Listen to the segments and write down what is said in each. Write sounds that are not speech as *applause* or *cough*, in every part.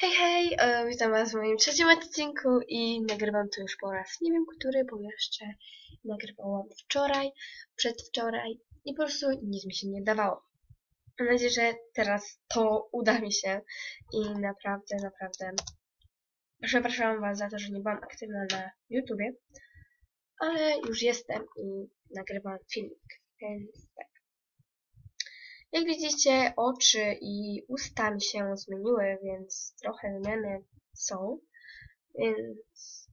Hej, hej, e, witam was w moim trzecim odcinku i nagrywam to już po raz nie wiem który, bo jeszcze nagrywałam wczoraj, przedwczoraj i po prostu nic mi się nie dawało. Mam nadzieję, że teraz to uda mi się i naprawdę, naprawdę przepraszam was za to, że nie byłam aktywna na YouTubie, ale już jestem i nagrywam filmik, więc tak. Jak widzicie, oczy i usta mi się zmieniły, więc trochę zmiany są. Więc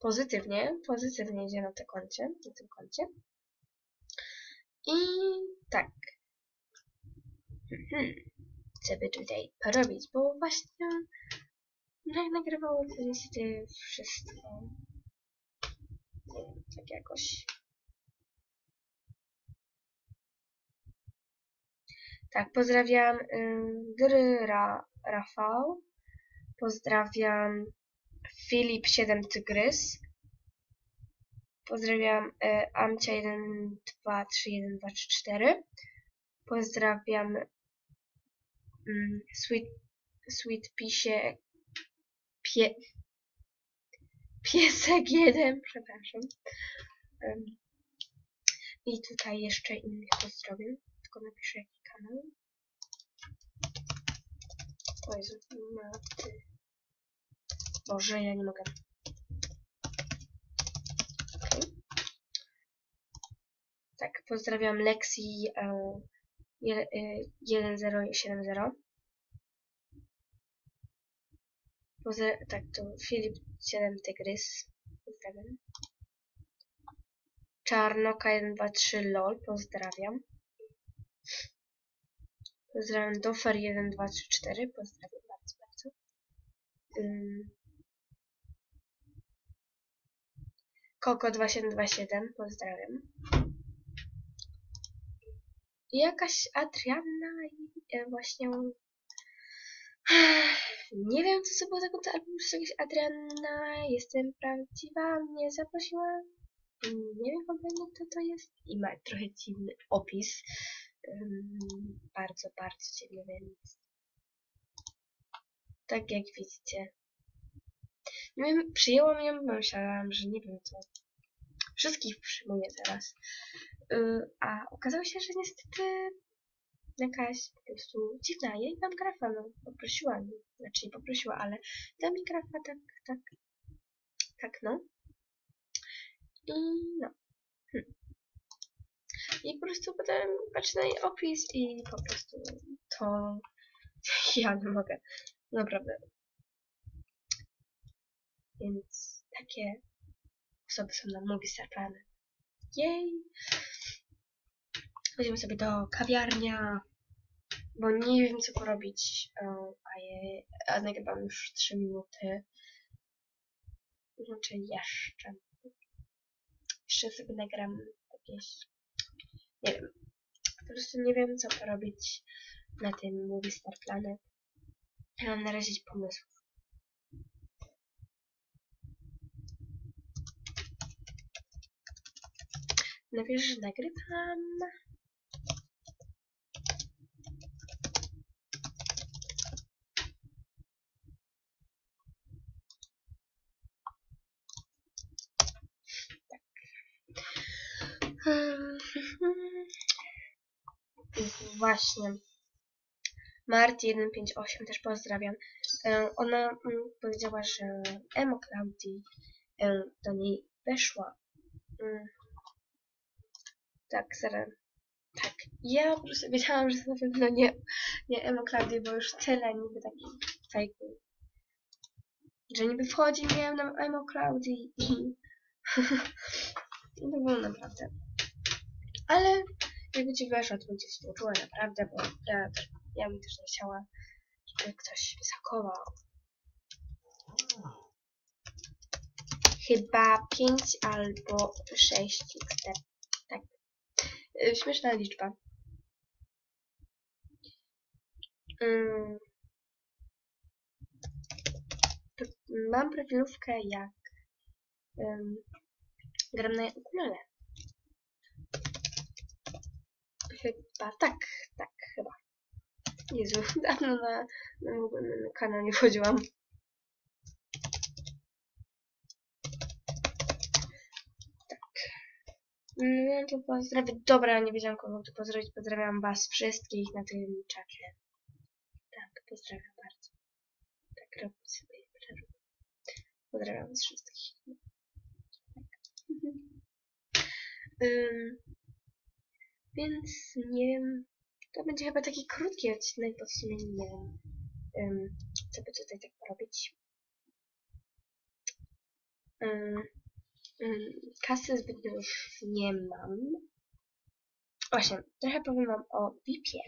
pozytywnie, pozytywnie idzie na, te koncie, na tym koncie. I tak. Hmm. Co by tutaj porobić, bo właśnie jak nagrywało to niestety wszystko. Nie wiem, tak jakoś Tak, pozdrawiam Gry Ra, Rafał. Pozdrawiam Filip 7 Tygrys. Pozdrawiam y, Amcia 1, 2, 3, 1, 2, 3, 4. Pozdrawiam y, Sweet, Sweet Pisie pie, Piesek 1, *laughs* przepraszam. Um, I tutaj jeszcze innych pozdrowień, tylko napiszę jaki kanał. O Jezu, maty. Boże, ja nie mogę. Okay. Tak, pozdrawiam Lexi e, je, e, 1070. Pozdra tak, to Filip 7 Tygrys. Pozdrawiam. Czarnoka 123 LOL, pozdrawiam. Pozdrawiam Dofer 1, 2, 3, 4. Pozdrawiam bardzo, bardzo. Um, Koko 2727. Pozdrawiam. I jakaś Adrianna i e, właśnie *sighs* nie wiem co było za konto, albo już jakaś Adrianna, jestem prawdziwa, mnie zaprosiła. Nie wiem kompletnie kto to jest i ma trochę dziwny opis. Bardzo, bardzo dziwny, więc tak jak widzicie. Nie wiem, przyjęłam ją, bo myślałam, że nie wiem co. Wszystkich przyjmuję teraz. Yy, a okazało się, że niestety jakaś po prostu dziwna. jej tam grafa, no, poprosiła mnie. Znaczy nie poprosiła, ale da mi grafa tak, tak, tak no. I no. Hm. I po prostu potem patrzę na jej opis i po prostu to *laughs* ja nie mogę. Naprawdę. Więc takie osoby są na Star Planet. Jej! Chodzimy sobie do kawiarnia, bo nie wiem co porobić, a, je, a nagrywam już 3 minuty. Znaczy jeszcze. Jeszcze sobie nagram jakieś nie wiem. Po prostu nie wiem, co porobić na tym Movie Star Planet. Ja mam na razie pomysłów. Najpierw, że nagrywam. Właśnie. Marty 158 też pozdrawiam. E, ona mm, powiedziała, że Emo Claudii e, do niej weszła. Mm. Tak, zaraz. Tak. Ja po prostu wiedziałam, że to na pewno nie, nie Emo Claudii, bo już tyle niby takich fejków. Że niby wchodzi miałem na Emo Claudii *laughs* i to było naprawdę. Ale jakby ci weszła, to bym cię współczuła naprawdę, bo ja, ja bym też nie chciała, żeby ktoś mnie zakował. Chyba 5 albo 6 XT. Tak. Y, śmieszna liczba. Mm. Mam profilówkę jak um, gram na ukulele. Chyba tak, tak, chyba. Jezu, *laughs* dawno na, na, na, na kanał nie wchodziłam. Tak. No to pozdrawiam. Dobra, nie wiedziałam kogo tu pozdrowić. Pozdrawiam was wszystkich na tym czacie. Tak, pozdrawiam bardzo. Tak robię sobie przerwę. Pozdrawiam was wszystkich. Tak. Ym, więc nie wiem. To będzie chyba taki krótki odcinek, bo w sumie nie wiem, ym, co by tutaj tak porobić. Ym, ym, kasy zbytnio już nie mam. Właśnie, trochę powiem wam o VIP-ie.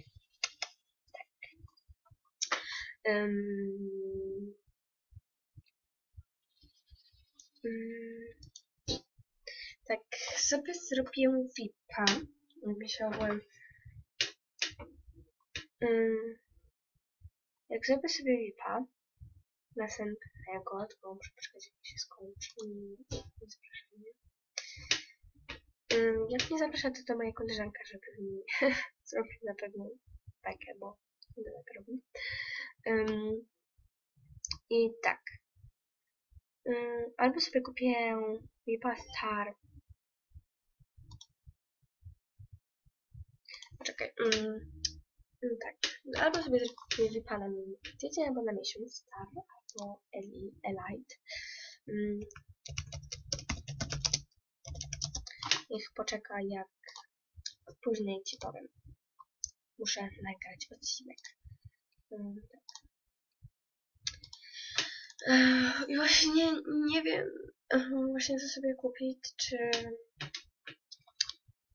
Tak. Ym, ym, tak, sobie zrobię VIP-a. Myślałem, Ym, jak zrobię sobie VIPa następnego, tylko muszę poczekać jak się skończy nie zapraszanie. Ym, jak nie zaprasza to to moja koleżanka, żeby mi *laughs* zrobił na pewno takie, bo będę tak robił. Ym, I tak. Albo sobie kupię VIPa Star. Poczekaj. Ym, Mm, tak. No, albo sobie kupię VIPa na tydzień, albo na miesiąc, Star, albo Eli, Elite. Mm. Niech poczeka jak później ci powiem. Muszę nagrać odcinek. Mm, tak. I właśnie nie, wiem właśnie co sobie kupić, czy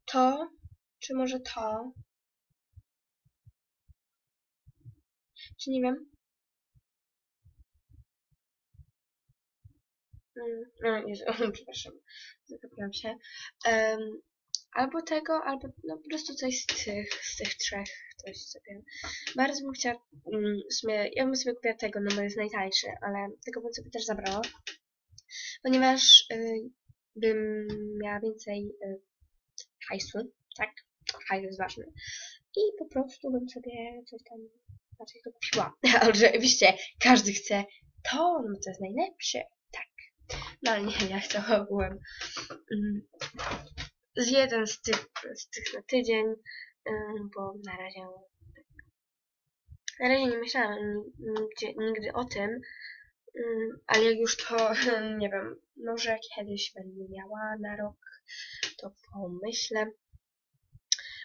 to, czy może to, czy nie wiem. Mm, No, Jezu, *laughs* przepraszam, zagapiłam się. Um, albo tego, albo no po prostu coś z tych, z tych trzech, coś sobie. Bardzo bym chciała, mm, w sumie, ja bym sobie kupiła tego, no bo jest najtańszy, ale tego bym sobie też zabrała. Ponieważ y, bym miała więcej y, hajsu, tak? Hajs jest ważny. I po prostu bym sobie coś tam raczej to kupiła. *laughs* Ale oczywiście każdy chce to, no to jest najlepsze. Tak. No ale nie, ja chcę ogółem mm, z jeden z tych, z tych na tydzień, ym, bo na razie na razie nie myślałam nigdzie, nigdy o tym, ym, ale jak już to, *laughs* nie wiem, może kiedyś będę miała na rok, to pomyślę.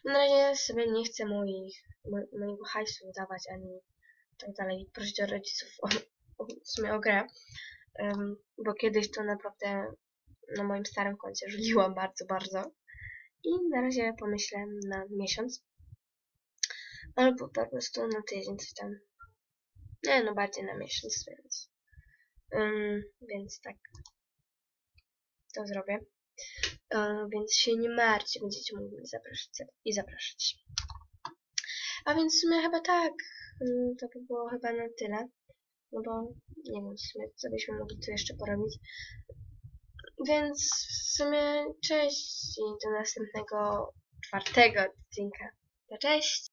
Na razie sobie nie chcę moich, mo, mojego hajsu dawać ani tak dalej, prosić o rodziców o, o, w sumie o grę, um, bo kiedyś to naprawdę na moim starym koncie żuliłam bardzo, bardzo. I na razie pomyślę na miesiąc. Albo po prostu na tydzień coś tam. Nie no bardziej na miesiąc, więc um, więc tak to zrobię. Więc się nie martwcie, będziecie mogli zapraszać i zapraszać. A więc w sumie chyba tak, mm, to by było chyba na tyle. No bo nie wiem w sumie, co byśmy mogli tu jeszcze porobić. Więc w sumie cześć i do następnego czwartego odcinka. Cześć!